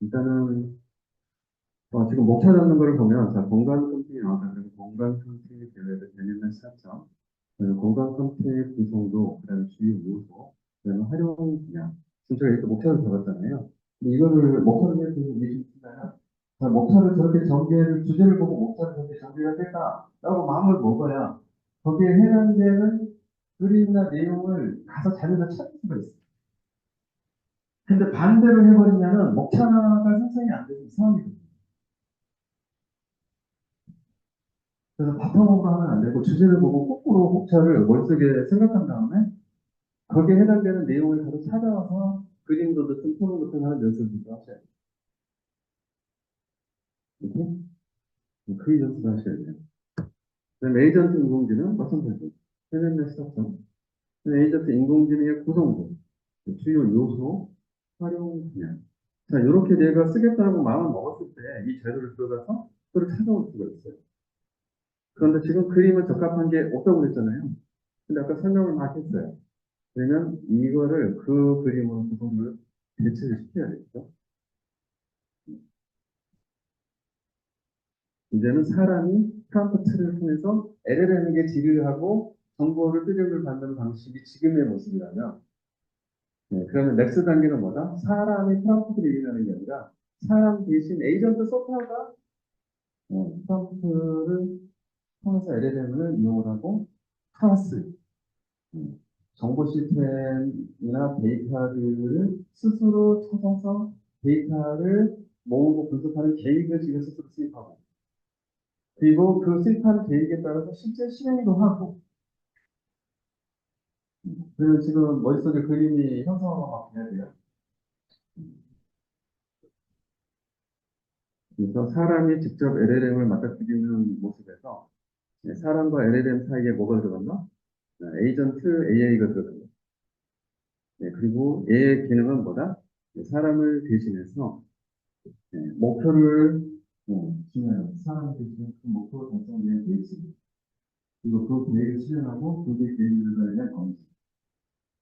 일단은 어, 지금 목차 잡는 거를 보면 자 공간 컨택이 나왔다. 그리고 공간 컨택이 대외에서 되는 시작점, 공간 컨택 구성도, 그다음에 주요 요소, 그다음에 활용 분야. 지금 제가 이렇게 목차를 적었잖아요. 근데 이거를 목차를 이렇게 이해해 주시나요? 자, 목차를 저렇게 전개를 주제를 보고 목차를 저렇게 전개해야 될까라고 마음을 먹어야 거기에 해당되는 그림이나 내용을 가서 자료를 찾을 수가 있어요. 근데 반대로 해버리면은 목차가 생성이 안 이상하게 됩니다. 그래서 바탕으로 하면 안 되고 주제를 보고 거꾸로 목차를 머릿속에 생각한 다음에 거기에 해당되는 내용을 가서 찾아와서 그림도 넣든 표로 넣든 하는 연습을 하셔야 돼요. 이렇게 그 연습을 하셔야 돼요. 그다음에 에이전트 인공지능 마찬가지죠. 해냈네 시작점. 에이전트 인공지능의 구성도, 주요 요소, 활용 분야. 자, 이렇게 내가 쓰겠다고 마음을 먹었을 때 이 재료를 들어가서 그걸 찾아올 수가 있어요. 그런데 지금 그림은 적합한 게 없다고 그랬잖아요. 근데 아까 설명을 막 했어요. 그러면 이거를 그 그림으로 구성을 대체를 시켜야 되겠죠. 이제는 사람이 프롬프트를 통해서 LLM에게 질의를 하고 정보를 수집을 받는 방식이 지금의 모습이라면 네, 그러면 넥스 단계는 뭐다? 사람이 프롬프트를 이용하는 게 아니라 사람 대신 에이전트 소프트웨어가 어, 프롬프트를 통해서 LLM을 이용을 하고 클래스 음, 정보 시스템이나 데이터를 스스로 찾아서 데이터를 모으고 분석하는 계획을 지금 스스로 수립하고 그리고 그 수립하는 계획에 따라서 실제 실행도 하고 그리고 지금 머릿속에 그림이 형성화가 막 돼야 돼요. 그래서 사람이 직접 LLM을 맞닥뜨리는 모습에서 네, 사람과 LLM 사이에 뭐가 들어갔나? 네, 에이전트 AI가 들어간다. 네, 그리고 얘의 기능은 뭐다? 네, 사람을 대신해서 네, 목표를 어, 중요해요. 사람을 대신해서 그 목표를 달성하기 위한 계획이 그리고 그 계획을 실현하고 그 계획을 위한 검증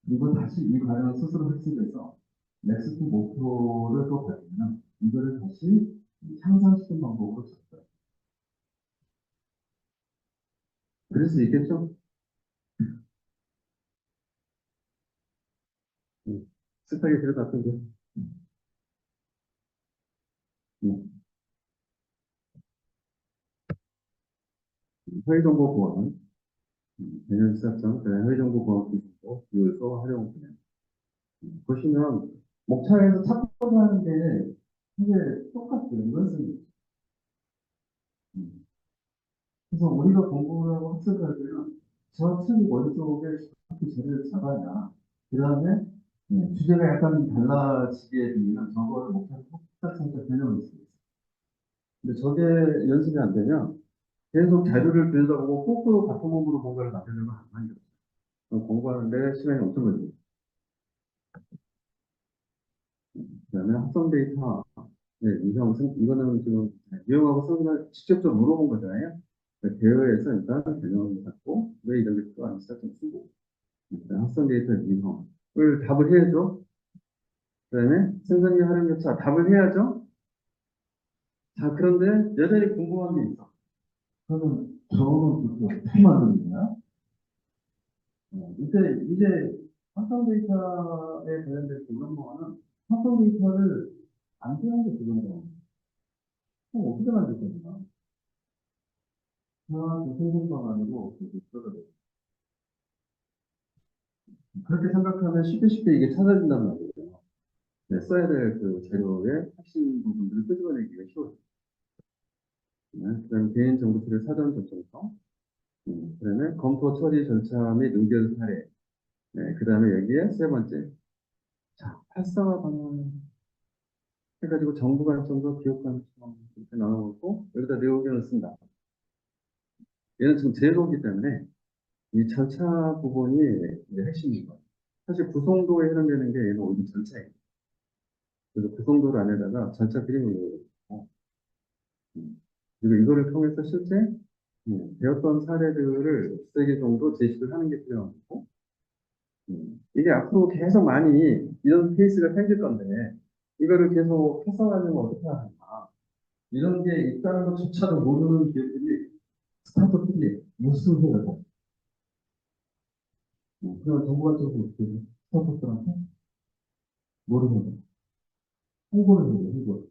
그리고 다시 이 과정을 스스로 획득해서 넥스트 목표를 또 가지면 이거를 다시 향상시키는 방법으로 접근. 그럴 수 있겠죠? 음, 스타게. 음. 회의정보 보안, 음, 그다음에 회의정보 보안 기술도, 요소 활용 분야. 음, 보시면 목차에서 찾고자 하는 게 이게 똑같아요. 이것은 음. 그래서 우리가 공부를 하고 학습을 할 때는 저 책이 머릿속에 정확히 자리를 잡아야 그 다음에 주제가 약간 달라지게 되면 저거를 목차를 똑같은 개념을 쓰고 있어요. 근데 저게 연습이 안 되면 계속 자료를 들여다보고 거꾸로 같은 몸으로 뭔가를 만들려면 안 만들어요. 공부하는데 시간이 엄청 걸려요. 그 다음에 합성 데이터, 네, 승, 이거는 지금 유형하고 성분을 직접적으로 물어본 거잖아요. 그러니까 대여해서 일단 개념을 갖고 왜 이런 게 필요한지 시작점 쓰고 일단 합성 데이터 유형을 답을 해야죠. 그 다음에 생산기 활용 교차 답을 해야죠. 자, 그런데 여전히 궁금한 게 있어. 그러면 저거는 도대체 어떻게 거야? 어, 이때 이제 합성 데이터에 관련된 그런 거는 합성 데이터를 안 쓰는 게 그런 거. 그럼 어떻게 만들 겁니까? 아, 그 생성방 아니고 그 써도 그렇게 생각하면 쉽게 쉽게 이게 찾아진단 말이에요. 네, 써야 될 그 재료의 핵심 부분들을 끄집어내기가 쉬워요. 네, 그 다음에 개인 정보실의 사전 접근성, 음, 그 다음에 검토 처리 절차 및 의견 사례, 네, 그 다음에 여기에 세 번째, 자, 활성화 방안 해가지고 정부 관점과 기업 관점 이렇게 나눠놓고 여기다 내 의견을 쓴다. 얘는 지금 제로기 때문에 이 절차 부분이 이제 핵심인 거예요. 사실 구성도에 해당되는 게 얘는 오히려 절차예요. 그래서 구성도를 안에다가 절차 그림을 넣고 음, 그리고 이거를 통해서 실제 음, 배웠던 사례들을 세개 정도 제시를 하는 게 필요하고 음, 이게 앞으로 계속 많이 이런 케이스가 생길 건데 이거를 계속 활성화하려면 어떻게 하냐. 이런 게 있다는 것조차도 모르는 기업들이 스타트업들이 무슨 해. 어, 그럼 정부가 쪽으로 어떻게 해? 스타트업들한테 모르는 거야. 홍보를 해야 돼, 홍보.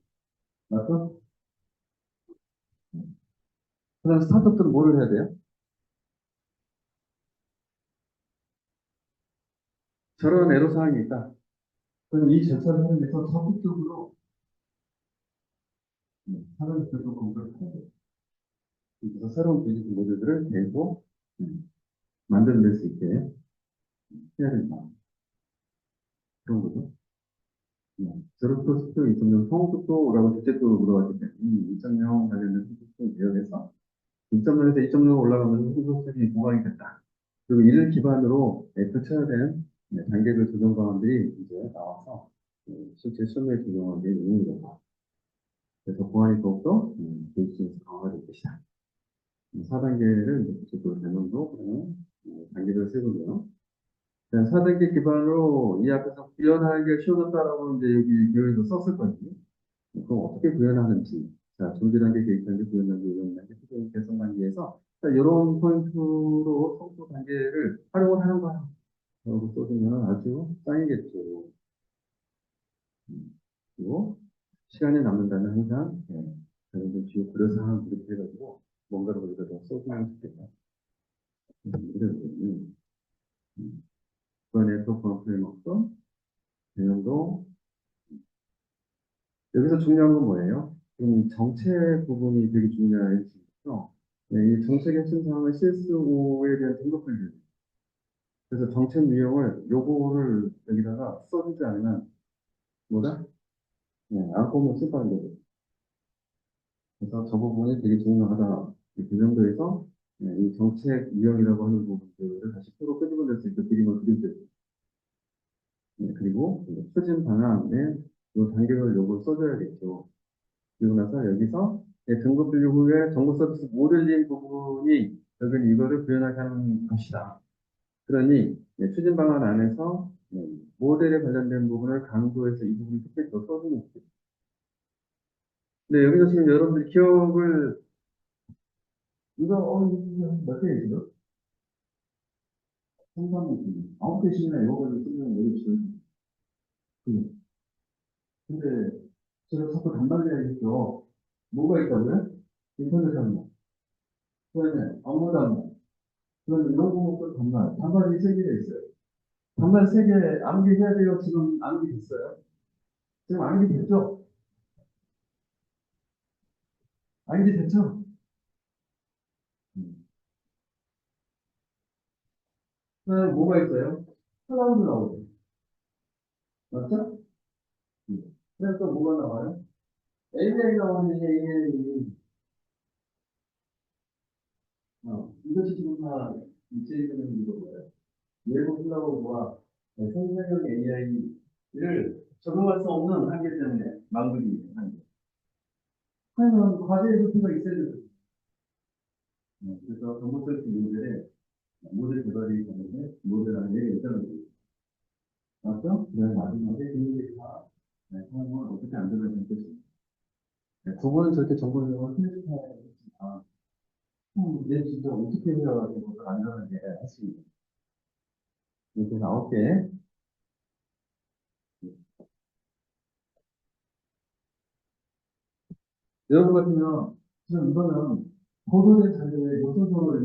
맞죠? 그다음 스타트업들은 뭐를 해야 돼요? 저런 애로사항이 있다. 그럼 이 절차를 활용해서 적극적으로 사람 교육 공부를 해야 돼요. 그래서 새로운 비즈니스 모델들을 계속 음, 만들어낼 수 있게 해야 된다. 그런 거죠. 네. 제로스토 스토 2.0 성숙도라고 둘째도 물어봤기 때문에 이 2.0 관련된 성숙도 개혁에서 2.0에서 2.0 올라가면서 성숙도이 보강이 됐다. 그리고 이를 기반으로 되는 네, 단계별 조정 방안들이 이제 나와서 네, 실제 시험에 적용하기에 용이되다 그래서 보안이 더욱더 음, 교육에서 강화될 것이다. 4단계를 이제 구체적으로 그다음에 어, 단계별 세고요. 4단계 기반으로 이 앞에서 구현하기가 쉬워졌다라고 이제 여기 교육에서 썼을 거거든요. 그럼 어떻게 구현하는지. 자, 준비 단계, 계획 단계, 구현 단계, 운영 단계, 수정 개선 단계에서 자, 이런 포인트로 성수 단계를 활용을 하는 거야. 라고 써주면 아주 짱이겠죠. 음, 그리고 시간이 남는다면 항상 예, 여러분들 주요 그래서 하나 이렇게 해가지고 뭔가를 거기다 더 써주면 좋겠다. 음, 이런 음. 그 네트워크 프레임워크 대응도 여기서 중요한 건 뭐예요? 이 정책 부분이 되게 중요해지죠. 네, 이 정책 핵심 사항은 CSO에 대한 등급 분류. 그래서 정책 유형을 요거를 여기다가 써주지 않으면 뭐다? 네, 안 보면 쓸거는 거죠. 그래서 저 부분이 되게 중요하다. 그 정도에서 네, 이 정책 유형이라고 하는 부분들을 다시 프로 끄집어낼 수 있게 그림을 그려줘요. 네, 그리고 그 추진 방안에 이 단계별 요구를 써줘야겠죠. 그리고 나서 여기서 네, 등급 분류 후에 정보 서비스 모델링 부분이 여기는 이거를 구현하게 하는 것이다. 그러니 네, 추진 방안 안에서 네, 모델에 관련된 부분을 강조해서 이 부분을 특별히 더 써주는 거죠. 네, 여기서 지금 여러분들 기억을 이거 어 이거 몇 페이지죠? 3, 아홉 페이지나 이거를 쓰면 지금 그 근데 제가 자꾸 단말이야겠죠. 뭐가 있다고요? 인터넷 단말. 그다음에 업무 단말. 그다음에 부분도 단말. 단말이 세 개가 있어요. 단말 세개 암기해야 돼요. 지금 암기 됐어요. 지금 암기 됐죠? 암기 됐죠? 음. 그다음에 뭐가 있어요? 클라우드 나오죠. 맞죠? 음. 그래서 또 뭐가 나와요? AI 나오는데 AI. 어, 이것이 지금 다 입체되는 이거 뭐예요? 외부 클라우드와 생성형 AI를 적용할 수 없는 한계 때문에 망설이는 한계. 하지만 과제의 루트가 있어야 되죠. 어, 그래서 정보 서비스 모델에 모델 개발이 되는데 모델 안에 거죠. 맞죠? 네, 마지막에 그다 네, 상황을 어떻게 안 들어가는 것이. 네, 두 번은 저렇게 정보 내용을 클래식화해야 되지만, 음, 얘 진짜 어떻게 걸 안전하게 할 수 있는. 이렇게 아홉 개. 여러분 같으면, 지금 이거는 보도된 자료에 요소적으로.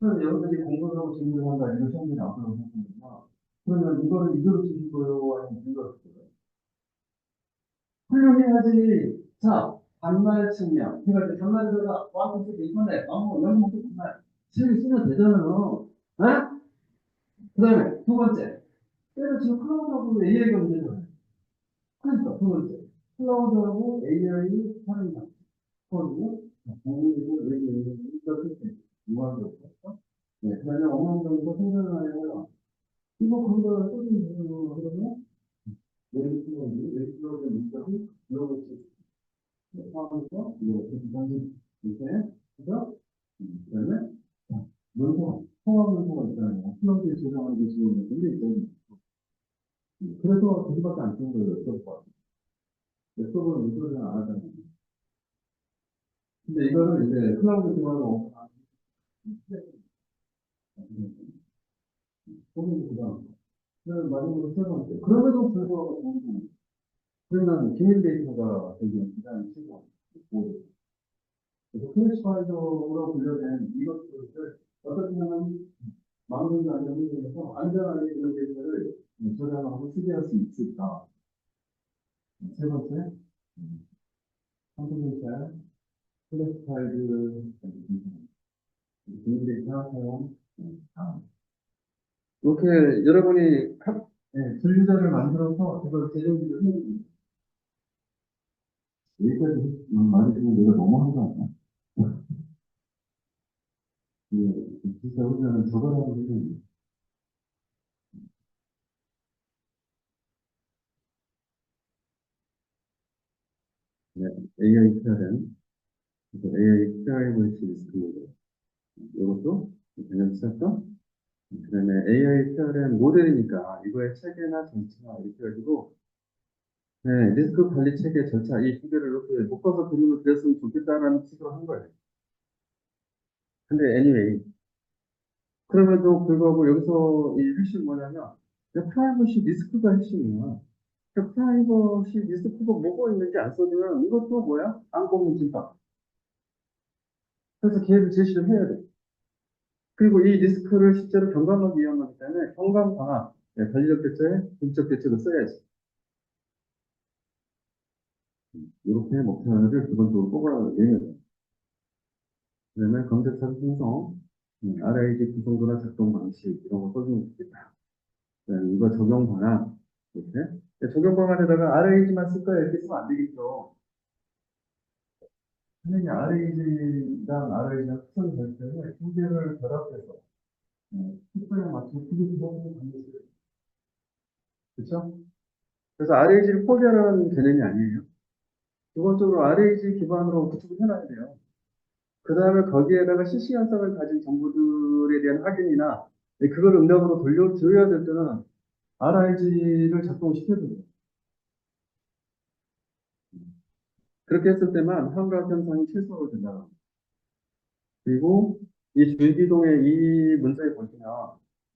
그럼 여러분들이 공부를 하고 질문을 한다, 이런 시험이 나왔다고 생각합니다. 그러면 이거를 이대로 쓰실 거예요? 아니면 이대로 쓰실 거예요? 훌륭해야지. 자, 반말 측량. 제가 이제 반말에다가 와서 인터넷, 아무 영어 반말. 책을 쓰면 되잖아요. 에? 그 다음에 두 번째. 때려 지금 클라우드하고 AI가 문제잖아요. 그러니까 두 번째. 클라우드하고 AI 활용량. 그리고 공유도 AI 이렇게 없었어. 네, 그 다음에 어느 정도 생산을 하려면 이거 그거 소리 그러면 예를 들어 문자를 있어. 포함해서 이거 비상이 이렇게 해서 그 다음에 문서 통합 문서가 있잖아요. 플러그에 저장하는 게 지금 문제 있거든요. 그래서 거기밖에 안 쓰는 거예요, 웹서버. 웹서버는 인수를 안 하잖아요. 근데 이거를 이제 클라우드 기반으로 그다음 마지막으로 세 번째. 그럼에도 불구하고 정부 그러면 기밀 데이터가 되게 가장 최고 그래서 클래시파이더로 분류된 이것들을 어떻게 하면 망명도 안전을 안전하게 이런 데이터를 저장하고 수집할 수 있을까? 세 번째, 컴퓨터 클래시파이드 기밀 데이터 사용 다음 이렇게 여러분이 각 네, 분류자를 만들어서 그걸 재정비를 해야 됩니다. 여기까지 말해주면 내가 너무 한거 아니야? 예, 진짜 우리는 저거라고 해야. 네, AI PRM, AI 프라이버시 리스크 모델. 이것도 당연히 썼죠? 그 다음에 AI PRM 모델이니까 이거의 체계나 절차 이렇게 해가지고 네, 리스크 관리 체계 절차 이 두 개를 이렇게 묶어서 그림을 그렸으면 좋겠다라는 식으로 한 거예요. 근데 anyway 그럼에도 불구하고 여기서 이 핵심이 뭐냐면 프라이버시 리스크가 핵심이야. 그 프라이버시 리스크가 뭐가 있는지 안 써주면 이것도 뭐야? 안 꼽는 집밥. 그래서 계획을 제시를 해야 돼. 그리고 이 리스크를 실제로 경감하기 위함이기 때문에 경감 방안, 네, 관리적 대처에 분적 대책을 써야지. 이렇게 목표를 기본적으로 뽑으라고 얘기해요. 그 다음에 검색사 생성, 음, RIG 구성도나 작동 방식, 이런 거 써주면 좋겠다. 이거 적용 방안, 이렇게. 근데 적용 방안에다가 RIG만 쓸 거야, 이렇게 쓰면 안 되겠죠. 선생님이 RIG랑 RIG랑 특성이 될 때는 두 개를 결합해서, 음, 특성에 맞춰 크게 구성하는 방식을. 그쵸? 그래서 RIG를 포기하는 개념이 아니에요. 기본적으로 RAG 기반으로 구축을 해놔야 돼요. 그 다음에 거기에다가 실시간성을 가진 정보들에 대한 확인이나 네, 그걸 응답으로 돌려줘야 될 때는 RIG를 작동시켜야 돼요. 그렇게 했을 때만 환각 현상이 최소로 된다. 그리고 이 줄기동의 이 문제에 보시면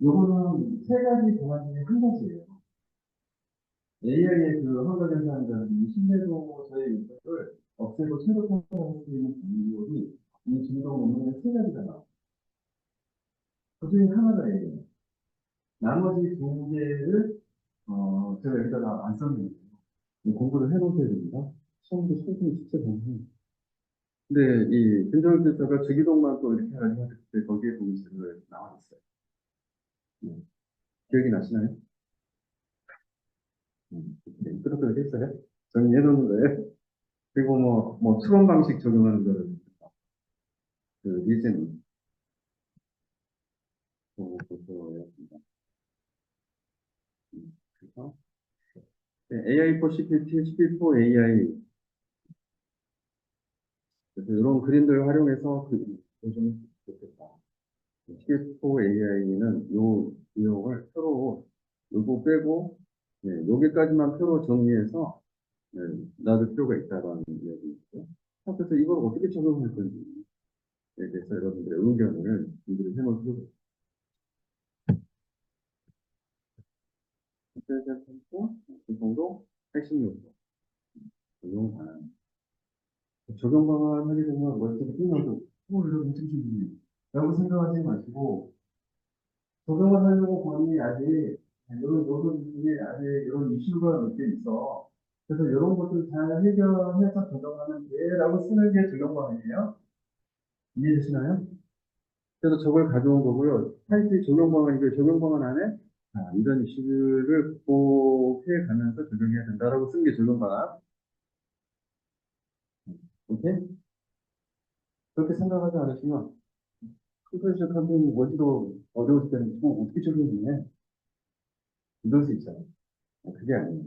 요거는 세 가지 동안 중에 한 가지예요. AI의 그 환각 현상이라는 신뢰도 저의 요소를 없애고 새로 생성할 수 있는 방법이 이 진동 논문의 세 가지가 나와요. 그 중에 하나가 A예요. 나머지 두 개를 어, 제가 여기다가 안 썼는데 공부를 해놓으셔야 됩니다. 처음부터 충분히 진짜 공부해요. 근데 이 근절 교사가 주기동만 또 이렇게 해가지고 했을 때 거기에 보면 제가 나와 있어요. 네. 기억이 나시나요? 음, 이렇게 끄덕끄덕 했어요. 정리해놓는 거예요. 그리고 뭐, 뭐, 추론 방식 적용하는 거를, 그, 리즈닝. 그거였습니다. 음, 그래서, AI for CPT, CP for AI. 이런 그림들을 활용해서 그, 좀 좋겠다. For AI는 요 내용을 표로, 요거 빼고, 네, 여기까지만 표로 정리해서, 네, 놔둘 필요가 있다라는 이야기이고요. 그래서 이걸 어떻게 적용할 건지 에 대해서 여러분들의 의견을 준비를 해놓을 필요가 있습니다. 그 정도 핵심 요소. 적용 방안. 적용 방안 하게 되면 월세가 끝나도, 어, 이거 엄청 기분이 라고 생각하지 마시고, 적용을 하려고 보니 아직, 이런 요소 중에 아직 이런 이슈가 몇 개 있어. 그래서 이런 것들 잘 해결해서 적용하면 돼라고 쓰는 게 적용 방안이에요. 이해되시나요? 그래서 저걸 가져온 거고요. 타이틀 적용 방안이고 적용 방안 안에 아, 이런 이슈를 극복해 가면서 적용해야 된다라고 쓴 게 적용 방안. 오케이? 그렇게 생각하지 않으시면 컴퓨터 컴퓨터 뭐지도 어려울 때는 뭐 어떻게 적용해? 이럴 수 있잖아요. 그게 아니에요.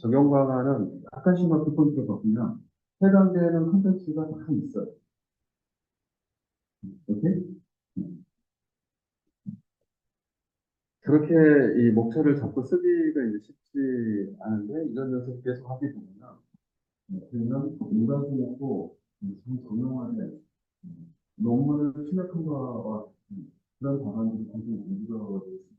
적용 방안은 약간씩만 기본적으로 보면 해당되는 컨텐츠가 다 있어요. 오케이? 그렇게 이 목차를 잡고 쓰기가 이제 쉽지 않은데 이런 연습 계속 하게 되면 그러면 인간성이고 좀 정형화된 논문을 심각한 거와 같은 그런 방안들이 문제가 될수 있어요.